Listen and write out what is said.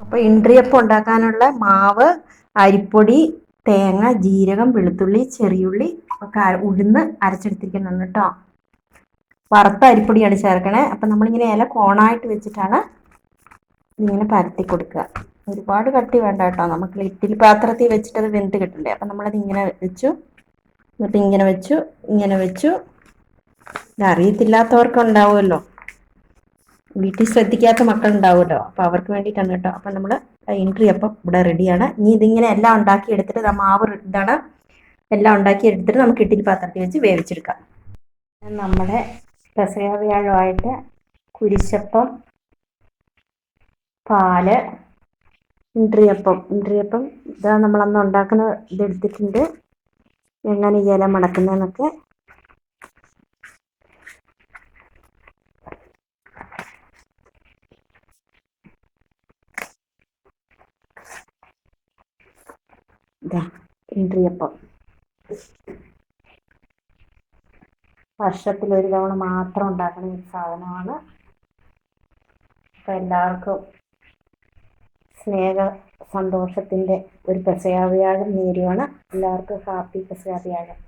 അപ്പോൾ ഇൻട്രിയപ്പം ഉണ്ടാക്കാനുള്ള മാവ് അരിപ്പൊടി തേങ്ങ ജീരകം വെളുത്തുള്ളി ചെറിയുള്ളി ഉഴുന്ന് അരച്ചെടുത്തിരിക്കണം കേട്ടോ. വറുത്ത അരിപ്പൊടിയാണ് ചേർക്കണേ. അപ്പം നമ്മളിങ്ങനെ ഇല കോണായിട്ട് വെച്ചിട്ടാണ് ഇങ്ങനെ പരത്തി കൊടുക്കുക. ഒരുപാട് കട്ടി വേണ്ട കേട്ടോ. നമുക്ക് ഇഡ്ഡലി പാത്രത്തിൽ വെച്ചിട്ട് അത് വെന്ത് കിട്ടണ്ടേ. അപ്പം നമ്മളത് ഇങ്ങനെ വെച്ചു. എന്നിട്ട് ഇങ്ങനെ വെച്ചു ഇങ്ങനെ വെച്ചു. അറിയത്തില്ലാത്തവർക്ക് ഉണ്ടാവുമല്ലോ വീട്ടിൽ ശ്രദ്ധിക്കാത്ത മക്കൾ ഉണ്ടാവുമല്ലോ അപ്പോൾ അവർക്ക് വേണ്ടിയിട്ടാണ് കേട്ടോ. അപ്പം നമ്മൾ എൻട്രി അപ്പം ഇവിടെ റെഡിയാണ് ഇനി ഇതിങ്ങനെ എല്ലാം ഉണ്ടാക്കി എടുത്തിട്ട് നമ്മൾ മാവ് ഇതാണ്. എല്ലാം ഉണ്ടാക്കി എടുത്തിട്ട് നമുക്ക് ഇഡ്ഡലി പാത്രത്തിൽ വെച്ച് വേവിച്ചെടുക്കാം. നമ്മുടെ പെസയ വ്യാഴമായിട്ട് കുരിശപ്പം പാൽ ഇൻട്രിയപ്പം ഇൻട്രിയപ്പം ഇതാ നമ്മളന്ന് ഉണ്ടാക്കുന്ന ഇതെടുത്തിട്ടുണ്ട് എങ്ങനെ ഇല മടക്കുന്നതെന്നൊക്കെ ഇതാ വർഷത്തിൽ ഒരു തവണ മാത്രം ഉണ്ടാക്കുന്ന ഒരു സാധനമാണ്. അപ്പം എല്ലാവർക്കും സ്നേഹ സന്തോഷത്തിന്റെ ഒരു പെസയാവ്യാഴം നേരുവാണ്. എല്ലാവർക്കും ഹാപ്പി പെസയാവ്യാഴം